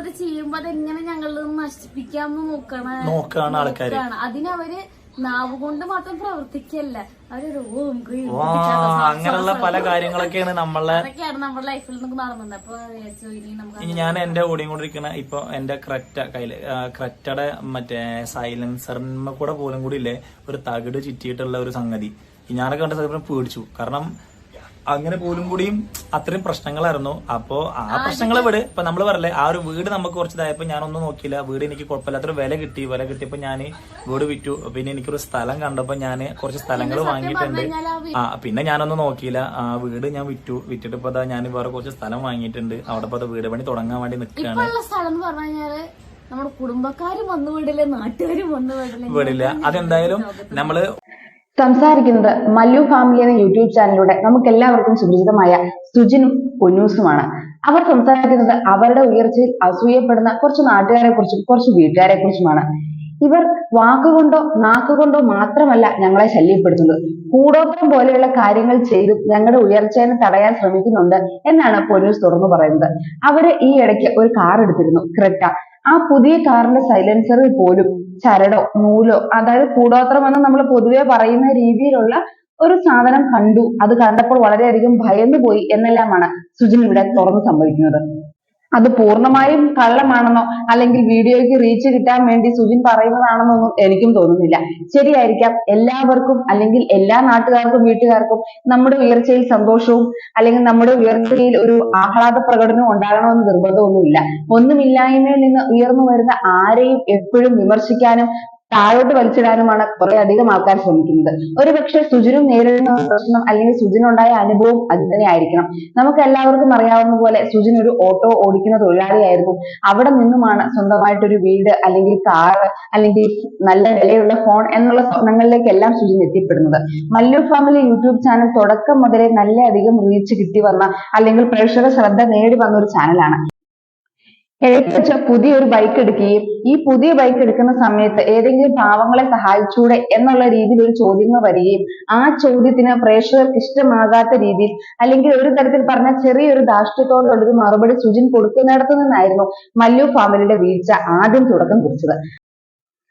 നമ്മളത് ചെയ്യുമ്പോ അതെങ്ങനെ ഞങ്ങളിൽ നിന്ന് നശിപ്പിക്കാമെന്ന് നോക്കണ നോക്കാണ്. ആൾക്കാര്. അതിനവര് നാവ് കൊണ്ട് മാത്രം പ്രവർത്തിക്കല്ല. അവരൊരു ഓ നമുക്ക് അങ്ങനെയുള്ള പല കാര്യങ്ങളൊക്കെയാണ് നമ്മളെ അതൊക്കെയാണ് നമ്മുടെ ലൈഫിൽ നമുക്ക് നടന്നത്. അപ്പൊ ഇനി ഞാൻ എന്റെ ഓടിക്കൊണ്ടിരിക്കുന്ന ഇപ്പൊ എന്റെ ക്രറ്റ കയ്യിൽ ക്രറ്റയുടെ മറ്റേ സൈലൻസറിന് കൂടെ പോലും കൂടി ഇല്ലേ ഒരു തകിട് ചുറ്റിയിട്ടുള്ള ഒരു സംഗതി. ഞാനൊക്കെ കണ്ട സമയം പേടിച്ചു. കാരണം അങ്ങനെ പോലും കൂടിയും അത്രയും പ്രശ്നങ്ങളായിരുന്നു. അപ്പോ ആ പ്രശ്നങ്ങൾ ഇവിടെ ഇപ്പൊ നമ്മൾ പറയല്ലേ ആ ഒരു വീട് നമുക്ക് കുറച്ച് ഇതായപ്പോ ഞാനൊന്നും നോക്കിയില്ല. വീട് എനിക്ക് കുഴപ്പമില്ലാത്തൊരു വില കിട്ടി. വില കിട്ടിയപ്പോ ഞാൻ വീട് വിറ്റു. പിന്നെ എനിക്കൊരു സ്ഥലം കണ്ടപ്പോ ഞാൻ കുറച്ച് സ്ഥലങ്ങൾ വാങ്ങിയിട്ടുണ്ട്. ആ പിന്നെ ഞാനൊന്നും നോക്കിയില്ല. ആ വീട് ഞാൻ വിറ്റു. വിറ്റിട്ട് ഇപ്പൊ ഞാൻ വേറെ കുറച്ച് സ്ഥലം വാങ്ങിയിട്ടുണ്ട്. അവിടെ ഇപ്പൊ വീട് പണി തുടങ്ങാൻ വേണ്ടി നിൽക്കുകയാണ്. സ്ഥലം എന്ന് പറഞ്ഞു കഴിഞ്ഞാൽ നമ്മുടെ കുടുംബക്കാരും വന്നു വിടില്ല നാട്ടുകാരും വന്നു വിടില്ല. വീടില്ല. അതെന്തായാലും നമ്മൾ സംസാരിക്കുന്നത് മല്ലു ഫാമിലി എന്ന യൂട്യൂബ് ചാനലിലൂടെ നമുക്ക് എല്ലാവർക്കും സുപരിചിതമായ സുജിനും പൊന്നൂസുമാണ്. അവർ സംസാരിക്കുന്നത് അവരുടെ ഉയർച്ചയിൽ അസൂയപ്പെടുന്ന കുറച്ച് നാട്ടുകാരെ കുറിച്ചും കുറച്ച് വീട്ടുകാരെ കുറിച്ചുമാണ് ഇവർ വാക്കുകൊണ്ടോ നാക്കുകൊണ്ടോ മാത്രമല്ല ഞങ്ങളെ ശല്യപ്പെടുത്തുന്നത്. കൂടോത്രം പോലെയുള്ള കാര്യങ്ങൾ ചെയ്തും ഞങ്ങളുടെ ഉയർച്ചയെ തടയാൻ ശ്രമിക്കുന്നുണ്ട് എന്നാണ് പൊന്നൂസ് തുറന്നു പറയുന്നത്. അവർ ഈ ഇടയ്ക്ക് ഒരു കാർ എടുത്തിരുന്നു ക്രെറ്റ. ആ പുതിയ കാറിന്റെ സൈലൻസറിൽ പോലും ചരടോ നൂലോ അതായത് കൂടോത്രം എന്ന് നമ്മൾ പൊതുവെ പറയുന്ന രീതിയിലുള്ള ഒരു സാധനം കണ്ടു. അത് കണ്ടപ്പോൾ വളരെയധികം ഭയന്നുപോയി എന്നെല്ലാമാണ് സുജിൻ ഇവിടെ തുറന്നു സമ്മതിക്കുന്നത്. അത് പൂർണമായും കള്ളമാണെന്നോ അല്ലെങ്കിൽ വീഡിയോയ്ക്ക് റീച്ച് കിട്ടാൻ വേണ്ടി സുജിൻ പറയുന്നതാണെന്നൊന്നും എനിക്കും തോന്നുന്നില്ല. ശരിയായിരിക്കാം. എല്ലാവർക്കും അല്ലെങ്കിൽ എല്ലാ നാട്ടുകാർക്കും വീട്ടുകാർക്കും നമ്മുടെ ഉയർച്ചയിൽ സന്തോഷവും അല്ലെങ്കിൽ നമ്മുടെ ഉയർച്ചയിൽ ഒരു ആഹ്ലാദ പ്രകടനവും ഉണ്ടാകണമെന്ന് നിർബന്ധമൊന്നുമില്ല. ഒന്നുമില്ലായ്മയിൽ നിന്ന് ഉയർന്നു വരുന്ന ആരെയും എപ്പോഴും വിമർശിക്കാനും താഴോട്ട് വലിച്ചിടാനുമാണ് കുറെ അധികം ആൾക്കാർ ശ്രമിക്കുന്നത്. ഒരുപക്ഷെ സുജിനും നേരിടുന്ന പ്രശ്നം അല്ലെങ്കിൽ സുജിനുണ്ടായ അനുഭവം അത് തന്നെ ആയിരിക്കണം. നമുക്ക് എല്ലാവർക്കും അറിയാവുന്ന പോലെ സുജിൻ ഒരു ഓട്ടോ ഓടിക്കുന്ന തൊഴിലാളിയായിരുന്നു. അവിടെ നിന്നുമാണ് സ്വന്തമായിട്ടൊരു വീട് അല്ലെങ്കിൽ കാർ അല്ലെങ്കിൽ നല്ല വിലയുള്ള ഫോൺ എന്നുള്ള സ്വപ്നങ്ങളിലേക്കെല്ലാം സുജിൻ എത്തിപ്പെടുന്നത്. മല്ലു ഫാമിലി യൂട്യൂബ് ചാനൽ തുടക്കം മുതലേ നല്ല അധികം റീച്ച് കിട്ടി വന്ന അല്ലെങ്കിൽ പ്രേക്ഷക ശ്രദ്ധ നേടി വന്ന ഒരു ചാനലാണ്. എഴുത്തച്ഛ പുതിയൊരു ബൈക്ക് എടുക്കുകയും ഈ പുതിയ ബൈക്ക് എടുക്കുന്ന സമയത്ത് ഏതെങ്കിലും പാവങ്ങളെ സഹായിച്ചൂടെ എന്നുള്ള രീതിയിൽ ഒരു ചോദ്യങ്ങൾ വരികയും ആ ചോദ്യത്തിന് പ്രേക്ഷകർക്ക് ഇഷ്ടമാകാത്ത രീതിയിൽ അല്ലെങ്കിൽ ഒരു തരത്തിൽ പറഞ്ഞ ചെറിയൊരു ധാർഷ്ട്യത്തോടുള്ള ഒരു മറുപടി സുജിൻ കൊടുക്കുന്നിടത്തു നിന്നായിരുന്നു മല്ലു ഫാമിലിയുടെ വീഴ്ച ആദ്യം തുടക്കം കുറിച്ചത്.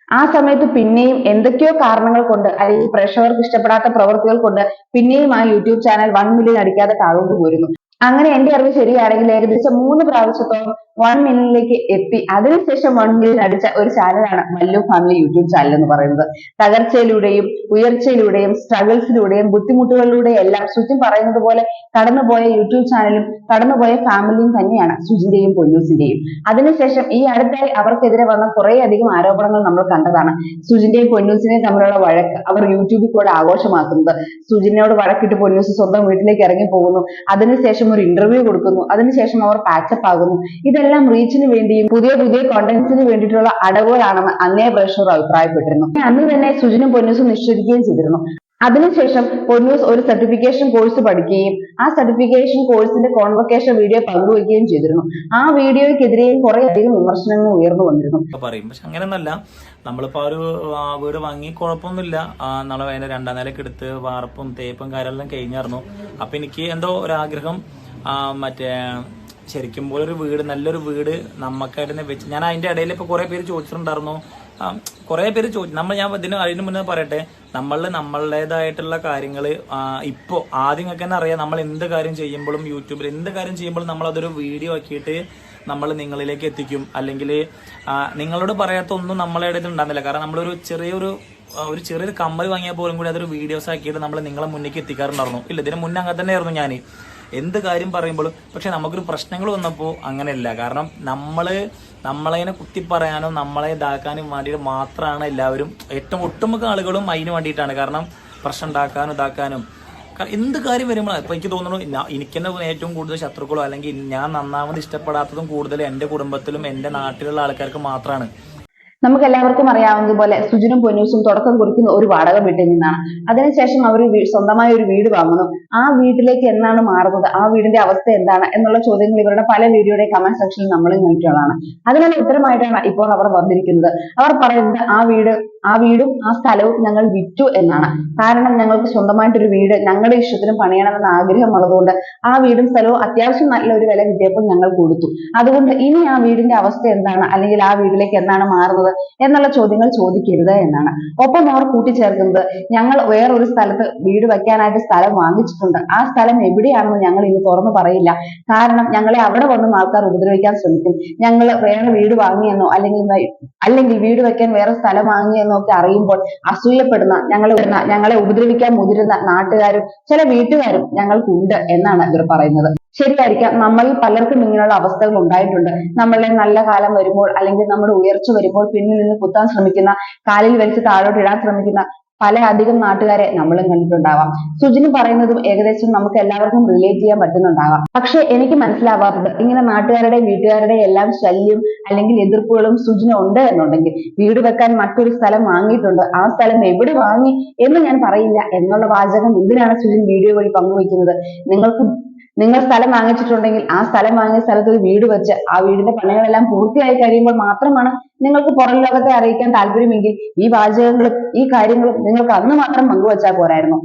ആ സമയത്ത് പിന്നെയും എന്തൊക്കെയോ കാരണങ്ങൾ കൊണ്ട് അല്ലെങ്കിൽ പ്രേക്ഷകർക്ക് ഇഷ്ടപ്പെടാത്ത പ്രവൃത്തികൾ കൊണ്ട് പിന്നെയും ആ യൂട്യൂബ് ചാനൽ വൺ മില്യൺ അടിക്കാതെ താഴോട്ട് പോയിരുന്നു അങ്ങനെ എന്റെ അറിവ് ശരിയാണെങ്കിൽ ഏകദേശം മൂന്ന് പ്രാവശ്യത്തോളം വൺ മില്യണിലേക്ക് എത്തി. അതിനുശേഷം വൺ മില്യൺ അടിച്ച ഒരു ചാനലാണ് മല്ലു ഫാമിലി യൂട്യൂബ് ചാനൽ എന്ന് പറയുന്നത്. തകർച്ചയിലൂടെയും ഉയർച്ചയിലൂടെയും സ്ട്രഗിൾസിലൂടെയും ബുദ്ധിമുട്ടുകളിലൂടെയും എല്ലാം സുജിൻ പറയുന്നത് പോലെ കടന്നുപോയ യൂട്യൂബ് ചാനലും കടന്നുപോയ ഫാമിലിയും തന്നെയാണ് ശുചിന്റെയും പൊന്നൂസിന്റെയും. അതിനുശേഷം ഈ അടുത്തായി അവർക്കെതിരെ വന്ന കുറെ അധികം ആരോപണങ്ങൾ നമ്മൾ കണ്ടതാണ്. സുജിന്റെയും പൊന്നൂസിനെയും തമ്മിലുള്ള വഴക്ക് അവർ യൂട്യൂബിൽ കൂടെ ആഘോഷമാക്കുന്നത്. സുജിനോട് വഴക്കിട്ട് പൊന്നൂസ് സ്വന്തം വീട്ടിലേക്ക് ഇറങ്ങി പോകുന്നു. അതിനുശേഷം ഒരു ഇന്റർവ്യൂ കൊടുക്കുന്നു അതിനുശേഷം അവർ പാച്ചപ്പ് ആകുന്നു. ഇതെല്ലാം റീച്ചിന് വേണ്ടിയും പുതിയ പുതിയ കോണ്ടന്റ്സിന് വേണ്ടിയിട്ടുള്ള അടവുകളാണെന്ന് അന്നേ പ്രേക്ഷകർ അഭിപ്രായപ്പെട്ടിരുന്നു. അന്ന് തന്നെ സുജിനും പൊന്നൂസും നിശ്ചയിക്കുകയും ചെയ്തിരുന്നു. അതിനുശേഷം പൊന്നൂസ് ഒരു സർട്ടിഫിക്കേഷൻ കോഴ്സ് പഠിക്കുകയും ആ സർട്ടിഫിക്കേഷൻ കോഴ്സിന്റെ കോൺവൊക്കേഷൻ വീഡിയോ പങ്കുവയ്ക്കുകയും ചെയ്തിരുന്നു. ആ വീഡിയോയ്ക്കെതിരെയും കുറെ അധികം വിമർശനങ്ങൾ ഉയർന്നു വന്നിരുന്നു. പറയും. പക്ഷെ അങ്ങനെയൊന്നല്ല. നമ്മളിപ്പോ ഒരു വീട് വാങ്ങി കുഴപ്പമൊന്നുമില്ല. നമ്മളെ അതിന്റെ രണ്ടാം നിലയ്ക്ക് എടുത്ത് വാർപ്പും തേപ്പും കാര്യമെല്ലാം കഴിഞ്ഞായിരുന്നു. അപ്പൊ എനിക്ക് എന്തോ ഒരാഗ്രഹം മറ്റേ ശരിക്കും പോലെ ഒരു വീട് നല്ലൊരു വീട് നമുക്കായിട്ട് തന്നെ വെച്ച്. ഞാൻ അതിന്റെ ഇടയിൽ ഇപ്പൊ കുറേ പേര് ചോദിച്ചിട്ടുണ്ടായിരുന്നു. കുറേ പേര് ചോദിച്ചു നമ്മൾ ഞാൻ ഇതിന് അതിന് മുന്നേ പറയട്ടെ നമ്മൾ നമ്മളുടേതായിട്ടുള്ള കാര്യങ്ങൾ ഇപ്പോൾ ആദ്യം ഒക്കെ തന്നെ അറിയാം നമ്മൾ എന്ത് കാര്യം ചെയ്യുമ്പോഴും യൂട്യൂബിൽ എന്ത് കാര്യം ചെയ്യുമ്പോഴും നമ്മൾ അതൊരു വീഡിയോ ആക്കിയിട്ട് നമ്മൾ നിങ്ങളിലേക്ക് എത്തിക്കും. അല്ലെങ്കിൽ നിങ്ങളോട് പറയാത്ത ഒന്നും നമ്മളെ ഇടയിൽ ഉണ്ടാകുന്നില്ല. കാരണം നമ്മളൊരു ചെറിയൊരു ഒരു ചെറിയൊരു കമ്മൽ വാങ്ങിയാൽ പോലും കൂടി അതൊരു വീഡിയോസ് ആക്കിയിട്ട് നമ്മൾ നിങ്ങളെ മുന്നേക്ക് എത്തിക്കാറുണ്ടായിരുന്നു. ഇല്ല ഇതിന് മുന്നേ അങ്ങനെ തന്നെയായിരുന്നു ഞാൻ എന്ത് കാര്യം പറയുമ്പോഴും പക്ഷെ നമുക്കൊരു പ്രശ്നങ്ങൾ വന്നപ്പോൾ അങ്ങനെയല്ല. കാരണം നമ്മൾ നമ്മളതിനെ കുത്തി നമ്മളെ ഇതാക്കാനും വേണ്ടിയിട്ട് മാത്രമാണ് എല്ലാവരും ഏറ്റവും ഒട്ടുമുക്ക ആളുകളും അതിന് വേണ്ടിയിട്ടാണ്. കാരണം പ്രശ്നം ഉണ്ടാക്കാനും ഇതാക്കാനും. എന്ത് കാര്യം വരുമ്പോൾ ഇപ്പൊ എനിക്ക് തോന്നുന്നു എനിക്ക് തന്നെ ഏറ്റവും കൂടുതൽ ശത്രുക്കളോ അല്ലെങ്കിൽ ഞാൻ നന്നാമത് ഇഷ്ടപ്പെടാത്തതും കൂടുതൽ എന്റെ കുടുംബത്തിലും എന്റെ നാട്ടിലുള്ള ആൾക്കാർക്ക് മാത്രമാണ് നമുക്ക് എല്ലാവർക്കും അറിയാവുന്നതുപോലെ സുജിനും പൊന്നൂസും തുടക്കം കുറിക്കുന്ന ഒരു വാടക വീട്ടിൽ നിന്നാണ്. അതിനുശേഷം അവർ സ്വന്തമായ ഒരു വീട് വാങ്ങുന്നു. ആ വീട്ടിലേക്ക് എന്നാണ് മാറുന്നത്? ആ വീടിന്റെ അവസ്ഥ എന്താണ്? എന്നുള്ള ചോദ്യങ്ങൾ ഇവരുടെ പല വീഡിയോയുടെ കമന്റ് സെക്ഷനിൽ നമ്മൾ നോക്കിയുള്ളതാണ് അതിനുള്ള ഉത്തരമായിട്ടാണ് ഇപ്പോൾ അവർ വന്നിരിക്കുന്നത്. അവർ പറയുന്നത് ആ വീട് ആ വീടും ആ സ്ഥലവും ഞങ്ങൾ വിറ്റു എന്നാണ്. കാരണം ഞങ്ങൾക്ക് സ്വന്തമായിട്ട് ഒരു വീട് ഞങ്ങളുടെ ഇഷ്ടത്തിന് പണിയണമെന്ന് ആഗ്രഹമുള്ളതുകൊണ്ട് ആ വീടും സ്ഥലവും അത്യാവശ്യം നല്ലൊരു വില കിട്ടിയപ്പോൾ ഞങ്ങൾ കൊടുത്തു. അതുകൊണ്ട് ഇനി ആ വീടിന്റെ അവസ്ഥ എന്താണ്? അല്ലെങ്കിൽ ആ വീട്ടിലേക്ക് എന്താണ് മാറുന്നത്? എന്നുള്ള ചോദ്യങ്ങൾ ചോദിക്കരുത് എന്നാണ്. ഒപ്പം അവർ കൂട്ടിച്ചേർക്കുന്നത് ഞങ്ങൾ വേറൊരു സ്ഥലത്ത് വീട് വയ്ക്കാനായിട്ട് സ്ഥലം വാങ്ങിച്ചിട്ടുണ്ട്. ആ സ്ഥലം എവിടെയാണെന്ന് ഞങ്ങൾ ഇനി തുറന്നു പറയില്ല. കാരണം ഞങ്ങളെ അവിടെ വന്നും ആൾക്കാർ ഉപദ്രവിക്കാൻ ശ്രമിക്കും. ഞങ്ങൾ വേറെ വീട് വാങ്ങിയെന്നോ അല്ലെങ്കിൽ അല്ലെങ്കിൽ വീട് വയ്ക്കാൻ വേറെ സ്ഥലം വാങ്ങിയെന്നോ ഒക്കെ അറിയുമ്പോൾ അസൂയപ്പെടുന്ന ഞങ്ങളെ ഞങ്ങളെ ഉപദ്രവിക്കാൻ മുതിരുന്ന നാട്ടുകാരും ചില വീട്ടുകാരും ഞങ്ങൾക്കുണ്ട് എന്നാണ് ഇവർ പറയുന്നത്. ശരിയായിരിക്കാം നമ്മൾ പലർക്കും ഇങ്ങനെയുള്ള അവസ്ഥകൾ ഉണ്ടായിട്ടുണ്ട്. നമ്മളെ നല്ല കാലം വരുമ്പോൾ അല്ലെങ്കിൽ നമ്മുടെ ഉയർച്ച വരുമ്പോൾ പിന്നിൽ നിന്ന് കുത്താൻ ശ്രമിക്കുന്ന കാലിൽ വലിച്ച് താഴോട്ട് ഇടാൻ ശ്രമിക്കുന്ന പല അധികം നാട്ടുകാരെ നമ്മളും കണ്ടിട്ടുണ്ടാവാം. സുജിന് പറയുന്നതും ഏകദേശം നമുക്ക് എല്ലാവർക്കും റിലേറ്റ് ചെയ്യാൻ പറ്റുന്നുണ്ടാവാം. പക്ഷെ എനിക്ക് മനസ്സിലാവാത്തത് ഇങ്ങനെ നാട്ടുകാരുടെയും വീട്ടുകാരുടെയും എല്ലാം ശല്യം അല്ലെങ്കിൽ എതിർപ്പുകളും സുജിന് ഉണ്ട് എന്നുണ്ടെങ്കിൽ വീട് വെക്കാൻ മറ്റൊരു സ്ഥലം വാങ്ങിയിട്ടുണ്ട്. ആ സ്ഥലം എവിടെ വാങ്ങി എന്ന് ഞാൻ പറയില്ല. എന്നുള്ള വാചകം എന്തിനാണ് സുജിൻ വീഡിയോ വഴി പങ്കുവയ്ക്കുന്നത്? നിങ്ങൾക്ക് നിങ്ങൾ സ്ഥലം വാങ്ങിച്ചിട്ടുണ്ടെങ്കിൽ ആ സ്ഥലം വാങ്ങിയ സ്ഥലത്ത് ഒരു വീട് വെച്ച് ആ വീടിന്റെ പണികളെല്ലാം പൂർത്തിയായി കഴിയുമ്പോൾ മാത്രമാണ് നിങ്ങൾക്ക് പുറം ലോകത്തെ അറിയിക്കാൻ താല്പര്യമെങ്കിൽ ഈ വാചകങ്ങളും ഈ കാര്യങ്ങളും നിങ്ങൾക്ക് അന്ന് മാത്രം പങ്കുവച്ചാൽ പോരായിരുന്നു.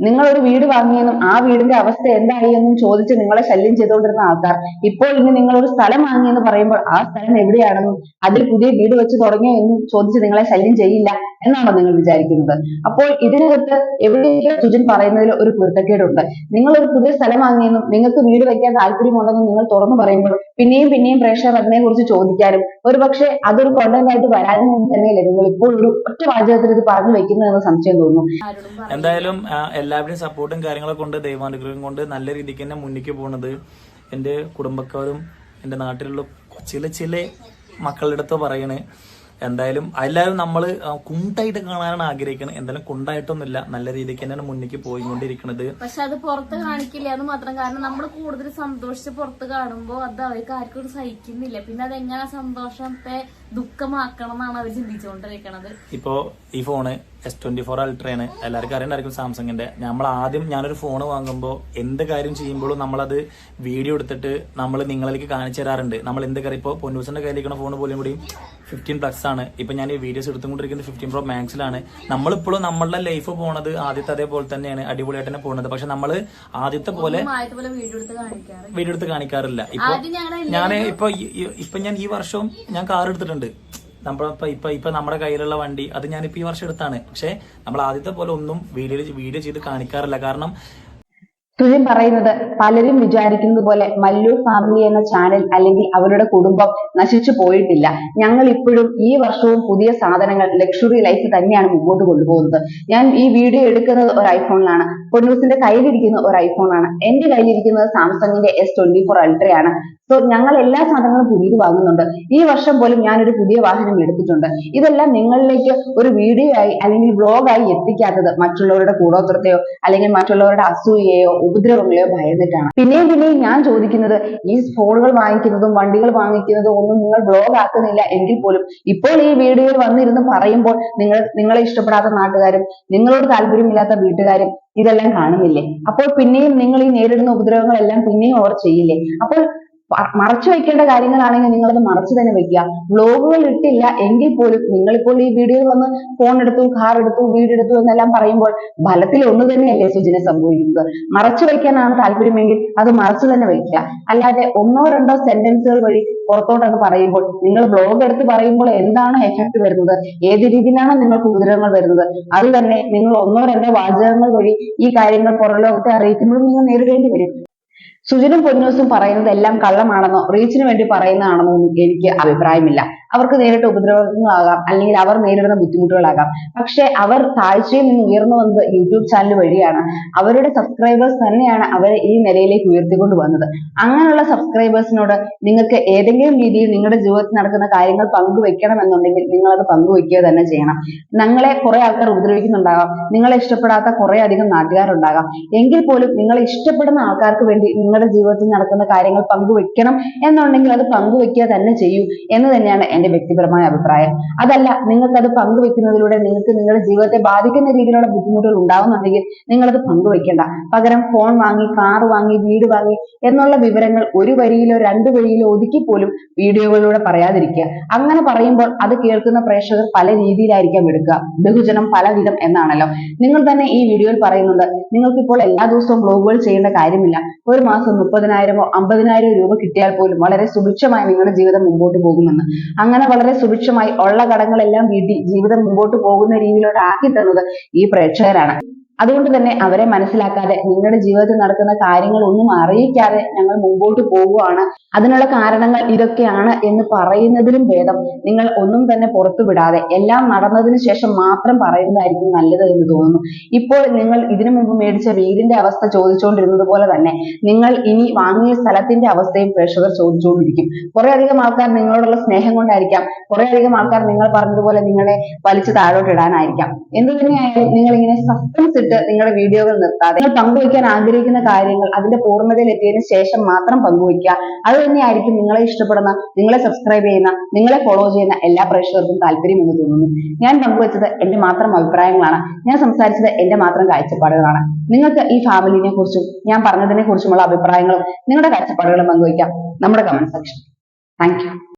നിങ്ങൾ ഒരു വീട് വാങ്ങിയെന്നും ആ വീടിന്റെ അവസ്ഥ എന്തായി എന്നും ചോദിച്ച് നിങ്ങളെ ശല്യം ചെയ്തുകൊണ്ടിരുന്ന ആൾക്കാർ ഇപ്പോൾ ഇനി നിങ്ങൾ ഒരു സ്ഥലം വാങ്ങിയെന്ന് പറയുമ്പോൾ ആ സ്ഥലം എവിടെയാണെന്നും അതിൽ പുതിയ വീട് വെച്ച് തുടങ്ങിയോ എന്നും ചോദിച്ച് നിങ്ങളെ ശല്യം ചെയ്യില്ല എന്നാണോ നിങ്ങൾ വിചാരിക്കുന്നത്. അപ്പോൾ ഇതിനകത്ത് എവിടെയെങ്കിലും സുജൻ പറയുന്നതിൽ ഒരു പൊരുത്തക്കേടുണ്ട് നിങ്ങൾ ഒരു പുതിയ സ്ഥലം വാങ്ങിയെന്നും നിങ്ങൾക്ക് വീട് വെക്കാൻ താല്പര്യമുണ്ടെന്നും നിങ്ങൾ തുറന്നു പറയുമ്പോൾ പിന്നെയും പിന്നെയും പ്രേക്ഷകർ അതിനെ കുറിച്ച് ചോദിക്കാനും ഒരുപക്ഷെ അതൊരു കോണ്ടന്റ് ആയിട്ട് വരാനും തന്നെയല്ലേ നിങ്ങൾ ഇപ്പോൾ ഒരു ഒറ്റ വാചകത്തിൽ ഇത് പറഞ്ഞു വെക്കുന്നതെന്ന് സംശയം തോന്നുന്നു. എന്തായാലും എല്ലാവരുടെയും സപ്പോർട്ടും കാര്യങ്ങളൊക്കെ കൊണ്ട് ദൈവാനുഗ്രഹം കൊണ്ട് നല്ല രീതിക്ക് തന്നെ മുന്നിക്ക് പോകുന്നത് എന്റെ കുടുംബക്കാരും എന്റെ നാട്ടിലുള്ള ചില ചില മക്കളുടെ അടുത്ത് പറയണ്. എന്തായാലും എല്ലാവരും നമ്മൾ കുണ്ടായിട്ട് കാണാനാണ് ആഗ്രഹിക്കുന്നത് എന്തായാലും കുണ്ടായിട്ടൊന്നുമില്ല. നല്ല രീതിക്ക് തന്നെയാണ് മുന്നിക്ക് പോയിക്കൊണ്ടിരിക്കുന്നത് പക്ഷെ അത് പുറത്ത് കാണിക്കില്ല എന്ന് മാത്രം കാരണം നമ്മൾ കൂടുതൽ സന്തോഷിച്ച് പുറത്ത് കാണുമ്പോൾ അത് അവർക്ക് ആർക്കും സഹിക്കുന്നില്ല. പിന്നെ അതെങ്ങനെ സന്തോഷത്തെ ദുഃഖമാക്കണം എന്നാണ് അവർ ചിന്തിച്ചുകൊണ്ടിരിക്കണത്. ഇപ്പോ ഈ ഫോണ് എസ് ട്വന്റി ഫോർ അൾട്രയാണ് എല്ലാവർക്കും അറിയണ്ടായിരിക്കും സാംസങ്ങിന്റെ. നമ്മൾ ആദ്യം ഞാനൊരു ഫോൺ വാങ്ങുമ്പോൾ എന്ത് കാര്യം ചെയ്യുമ്പോഴും നമ്മളത് വീഡിയോ എടുത്തിട്ട് നമ്മൾ നിങ്ങളിലേക്ക് കാണിച്ചു തരാറുണ്ട്. നമ്മൾ എന്ത് കാര്യം ഇപ്പോൾ പൊന്നൂസിന്റെ കയ്യിലിരിക്കുന്ന ഫോൺ പോലും കൂടി ഫിഫ്റ്റീൻ പ്ലസ് ആണ്. ഇപ്പൊ ഞാൻ ഈ വീഡിയോസ് എടുത്തുകൊണ്ടിരിക്കുന്നത് ഫിഫ്റ്റീൻ പ്രോ മാക്സിലാണ് നമ്മളിപ്പോഴും നമ്മളുടെ ലൈഫ് പോണത് ആദ്യത്തെ അതേപോലെ തന്നെയാണ്. അടിപൊളിയായിട്ട് തന്നെ പോണത്. പക്ഷെ നമ്മൾ ആദ്യത്തെ പോലെ വീഡിയോ എടുത്ത് കാണിക്കാറില്ല. ഇപ്പൊ ഞാൻ ഇപ്പൊ ഇപ്പൊ ഞാൻ ഈ വർഷവും ഞാൻ കാർ എടുത്തിട്ടുണ്ട്. നമ്മളിപ്പോ ഇപ്പൊ ഇപ്പൊ നമ്മുടെ കയ്യിലുള്ള വണ്ടി അത് ഞാനിപ്പോ ഈ വർഷം എടുത്താണ്. പക്ഷെ നമ്മൾ ആദ്യത്തെ പോലെ ഒന്നും വീഡിയോ വീഡിയോ ചെയ്ത് കാണിക്കാറില്ല. കാരണം സുജിൻ പറയുന്നത് പലരും വിചാരിക്കുന്നത് പോലെ മല്ലു ഫാമിലി എന്ന ചാനൽ അല്ലെങ്കിൽ അവരുടെ കുടുംബം നശിച്ചു പോയിട്ടില്ല. ഞങ്ങൾ ഇപ്പോഴും ഈ വർഷവും പുതിയ സാധനങ്ങൾ ലക്ഷറി ലൈഫ് തന്നെയാണ് മുമ്പോട്ട് കൊണ്ടുപോകുന്നത്. ഞാൻ ഈ വീഡിയോ എടുക്കുന്നത് ഒരു ഐഫോണിലാണ് പൊന്നൂസിന്റെ കയ്യിലിരിക്കുന്ന ഒരു ഐഫോണാണ് എന്റെ കയ്യിലിരിക്കുന്നത് സാംസങ്ങിന്റെ എസ് ട്വന്റി ഫോർ അൾട്രയാണ് സോ ഞങ്ങൾ എല്ലാ സാധനങ്ങളും പുതിയത് വാങ്ങുന്നുണ്ട്. ഈ വർഷം പോലും ഞാൻ ഒരു പുതിയ വാഹനം എടുത്തിട്ടുണ്ട്. ഇതെല്ലാം നിങ്ങളിലേക്ക് ഒരു വീഡിയോ ആയി അല്ലെങ്കിൽ ബ്ലോഗായി എത്തിക്കാത്തത് മറ്റുള്ളവരുടെ കൂടോത്രത്തെയോ അല്ലെങ്കിൽ മറ്റുള്ളവരുടെ അസൂയയോ ഉപദ്രവങ്ങളെയോ ഭയന്നിട്ടാണ്. പിന്നെയും പിന്നെയും ഞാൻ ചോദിക്കുന്നത് ഈ ഫോണുകൾ വാങ്ങിക്കുന്നതും വണ്ടികൾ വാങ്ങിക്കുന്നതും ഒന്നും നിങ്ങൾ വ്ലോഗ് ആക്കുന്നില്ല എങ്കിൽ പോലും ഇപ്പോൾ ഈ വീഡിയോയിൽ വന്നിരുന്ന് പറയുമ്പോൾ നിങ്ങൾ നിങ്ങളെ ഇഷ്ടപ്പെടാത്ത നാട്ടുകാരും നിങ്ങളോട് താല്പര്യമില്ലാത്ത വീട്ടുകാരും ഇതെല്ലാം കാണുന്നില്ലേ? അപ്പോൾ പിന്നെയും നിങ്ങൾ ഈ നേരിടുന്ന ഉപദ്രവങ്ങളെല്ലാം പിന്നെയും അവർ ചെയ്യില്ലേ? അപ്പോൾ മറച്ചു വെക്കേണ്ട കാര്യങ്ങളാണെങ്കിൽ അത് മറച്ചു തന്നെ വെക്കുക. വ്ലോഗുകൾ ഇട്ടില്ല എങ്കിൽ പോലും നിങ്ങളിപ്പോൾ ഈ വീഡിയോയിൽ വന്ന് ഫോൺ എടുത്തു കാർ എടുത്തു വീട് എടുത്തു എന്നെല്ലാം പറയുമ്പോൾ ഫലത്തിൽ ഒന്ന് തന്നെയല്ലേ സുജിനെ സംഭവിക്കുന്നത്. മറച്ചു വെക്കാനാണ് താല്പര്യമെങ്കിൽ അത് മറച്ചു തന്നെ വെക്കുക. അല്ലാതെ ഒന്നോ രണ്ടോ സെന്റൻസുകൾ വഴി പുറത്തോട്ടൊക്കെ പറയുമ്പോൾ നിങ്ങൾ ബ്ലോഗ് എടുത്ത് പറയുമ്പോൾ എന്താണ് എഫക്ട് വരുന്നത്? ഏത് രീതിയിലാണ് നിങ്ങൾക്ക് ഉപദ്രവങ്ങൾ വരുന്നത്? അത് തന്നെ നിങ്ങൾ ഒന്നോ രണ്ടോ വാചകങ്ങൾ വഴി ഈ കാര്യങ്ങൾ പുറം ലോകത്തെ അറിയിക്കുമ്പോഴും നിങ്ങൾ നേരിടേണ്ടി വരും. സുജനും പൊന്നൂസും പറയുന്നത് എല്ലാം കള്ളമാണെന്നോ റീച്ചിന് വേണ്ടി പറയുന്നതാണെന്നോ ഒന്നും എനിക്ക് അഭിപ്രായമില്ല. അവർക്ക് നേരിട്ട് ഉപദ്രവങ്ങളാകാം അല്ലെങ്കിൽ അവർ നേരിടുന്ന ബുദ്ധിമുട്ടുകളാകാം. പക്ഷെ അവർ താഴ്ചയിൽ നിന്ന് ഉയർന്നു വന്നത് യൂട്യൂബ് ചാനൽ വഴിയാണ്. അവരുടെ സബ്സ്ക്രൈബേഴ്സ് തന്നെയാണ് അവരെ ഈ നിലയിലേക്ക് ഉയർത്തിക്കൊണ്ട് വന്നത്. അങ്ങനെയുള്ള സബ്സ്ക്രൈബേഴ്സിനോട് നിങ്ങൾക്ക് ഏതെങ്കിലും രീതിയിൽ നിങ്ങളുടെ ജീവിതത്തിൽ നടക്കുന്ന കാര്യങ്ങൾ പങ്കുവെക്കണം എന്നുണ്ടെങ്കിൽ നിങ്ങൾ അത് പങ്കുവെക്കുക തന്നെ ചെയ്യണം. നിങ്ങളെ കുറെ ആൾക്കാർ ഉപദ്രവിക്കുന്നുണ്ടാകാം. നിങ്ങളെ ഇഷ്ടപ്പെടാത്ത കുറെ അധികം നാട്ടുകാരുണ്ടാകാം. എങ്കിൽ പോലും നിങ്ങളെ ഇഷ്ടപ്പെടുന്ന ആൾക്കാർക്ക് വേണ്ടി നിങ്ങളുടെ ജീവിതത്തിൽ നടക്കുന്ന കാര്യങ്ങൾ പങ്കുവെക്കണം എന്നുണ്ടെങ്കിൽ അത് പങ്കുവെക്കുക തന്നെ ചെയ്യൂ എന്ന് തന്നെയാണ് എന്റെ വ്യക്തിപരമായ അഭിപ്രായം. അതല്ല നിങ്ങൾക്ക് അത് പങ്കുവെക്കുന്നതിലൂടെ നിങ്ങൾക്ക് നിങ്ങളുടെ ജീവിതത്തെ ബാധിക്കുന്ന രീതിയിലുള്ള ബുദ്ധിമുട്ടുകൾ ഉണ്ടാവുന്നുണ്ടെങ്കിൽ നിങ്ങളത് പങ്കുവെക്കേണ്ട. പകരം ഫോൺ വാങ്ങി കാർ വാങ്ങി വീട് വാങ്ങി എന്നുള്ള വിവരങ്ങൾ ഒരു വരിയിലോ രണ്ട് വരിയിലോ ഒതുക്കി പോലും വീഡിയോകളിലൂടെ പറയാതിരിക്കുക. അങ്ങനെ പറയുമ്പോൾ അത് കേൾക്കുന്ന പ്രേക്ഷകർ പല രീതിയിലായിരിക്കാം എടുക്കുക. ബഹുജനം പലവിധം എന്നാണല്ലോ. നിങ്ങൾ തന്നെ ഈ വീഡിയോയിൽ പറയുന്നുണ്ട് നിങ്ങൾക്ക് ഇപ്പോൾ എല്ലാ ദിവസവും ബ്ലോഗുകൾ ചെയ്യേണ്ട കാര്യമില്ല. ഒരു മുപ്പതിനായിരമോ അമ്പതിനായിരമോ രൂപ കിട്ടിയാൽ പോലും വളരെ സുഭിക്ഷമായി നിങ്ങളുടെ ജീവിതം മുമ്പോട്ട് പോകുമെന്ന്. അങ്ങനെ വളരെ സുഭിക്ഷമായി ഉള്ള കടങ്ങളെല്ലാം വീട്ടി ജീവിതം മുമ്പോട്ട് പോകുന്ന രീതിയിലോട്ട് ആക്കി തന്നത് ഈ പ്രേക്ഷകരാണ്. അതുകൊണ്ട് തന്നെ അവരെ മനസ്സിലാക്കാതെ നിങ്ങളുടെ ജീവിതത്തിൽ നടക്കുന്ന കാര്യങ്ങൾ ഒന്നും അറിയിക്കാതെ ഞങ്ങൾ മുമ്പോട്ട് പോവുകയാണ്. അതിനുള്ള കാരണങ്ങൾ ഇതൊക്കെയാണ് എന്ന് പറയുന്നതിലും ഭേദം. നിങ്ങൾ ഒന്നും തന്നെ പുറത്തു വിടാതെ എല്ലാം നടന്നതിന് ശേഷം മാത്രം പറയുന്നതായിരിക്കും നല്ലത് എന്ന് തോന്നുന്നു. ഇപ്പോൾ നിങ്ങൾ ഇതിനു മുമ്പ് മേടിച്ച വീടിന്റെ അവസ്ഥ ചോദിച്ചുകൊണ്ടിരുന്നത് പോലെ തന്നെ നിങ്ങൾ ഇനി വാങ്ങിയ സ്ഥലത്തിന്റെ അവസ്ഥയും പ്രേക്ഷകർ ചോദിച്ചുകൊണ്ടിരിക്കും. കുറെ അധികം ആൾക്കാർ നിങ്ങളോടുള്ള സ്നേഹം കൊണ്ടായിരിക്കാം. കുറെ അധികം ആൾക്കാർ നിങ്ങൾ പറഞ്ഞതുപോലെ നിങ്ങളെ വലിച്ചു താഴോട്ടിടാനായിരിക്കാം എന്ത് തന്നെയായാലും നിങ്ങൾ ഇങ്ങനെ സസ്പെൻസ് ഇട്ട് നിങ്ങളുടെ വീഡിയോകൾ നിർത്താതെ നിങ്ങൾ പങ്കുവയ്ക്കാൻ ആഗ്രഹിക്കുന്ന കാര്യങ്ങൾ അതിന്റെ പൂർണതയിൽ എത്തിയതിനു ശേഷം മാത്രം പങ്കുവയ്ക്കുക. അത് തന്നെയായിരിക്കും നിങ്ങളെ ഇഷ്ടപ്പെടുന്ന നിങ്ങളെ സബ്സ്ക്രൈബ് ചെയ്യുന്ന നിങ്ങളെ ഫോളോ ചെയ്യുന്ന എല്ലാ പ്രേക്ഷകർക്കും താല്പര്യം എന്ന് തോന്നുന്നു. ഞാൻ പങ്കുവച്ചത് എന്റെ മാത്രം അഭിപ്രായങ്ങളാണ്. ഞാൻ സംസാരിച്ചത് എന്റെ മാത്രം കാഴ്ചപ്പാടുകളാണ്. നിങ്ങൾക്ക് ഈ ഫാമിലിനെ കുറിച്ചും ഞാൻ പറഞ്ഞതിനെ കുറിച്ചുമുള്ള അഭിപ്രായങ്ങളും നിങ്ങളുടെ കാഴ്ചപ്പാടുകളും പങ്കുവയ്ക്കാം. നമ്മുടെ കമന്റ് സെക്ഷൻ താങ്ക്